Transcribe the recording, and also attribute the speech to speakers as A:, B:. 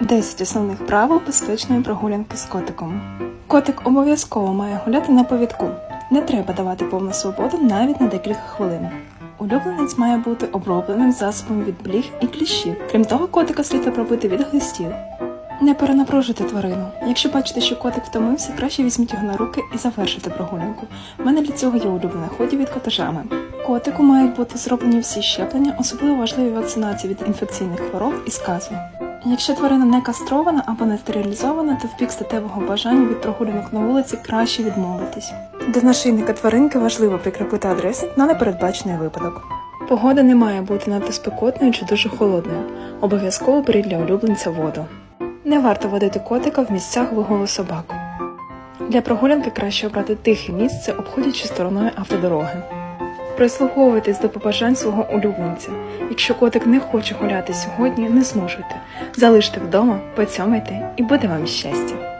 A: 10 основних правил безпечної прогулянки з котиком. Котик обов'язково має гуляти на повідку. Не треба давати повну свободу навіть на декілька хвилин. Улюбленець має бути обробленим засобом від бліг і кліщів. Крім того, котика слід обробити від глистів. Не перенапружуйте тварину. Якщо бачите, що котик втомився, краще візьміть його на руки і завершити прогулянку. У мене для цього є улюблене ході від котежами. Котику мають бути зроблені всі щеплення, особливо важливі вакцинації від інфекційних хвороб і сказу. Якщо тварина не кастрована або не стерилізована, то в пік статевого бажання від прогулянок на вулиці краще відмовитись. До нашийника тваринки важливо прикріпити адресник на непередбачений випадок. Погода не має бути надто спекотною чи дуже холодною. Обов'язково беріть для улюбленця воду. Не варто водити котика в місцях вигулу собак. Для прогулянки краще обрати тихе місце, обходячи стороною автодороги. Прислуховуйтесь до побажань свого улюбленця. Якщо котик не хоче гуляти сьогодні, не змушуйте. Залиште вдома, поцьомайте і буде вам щастя.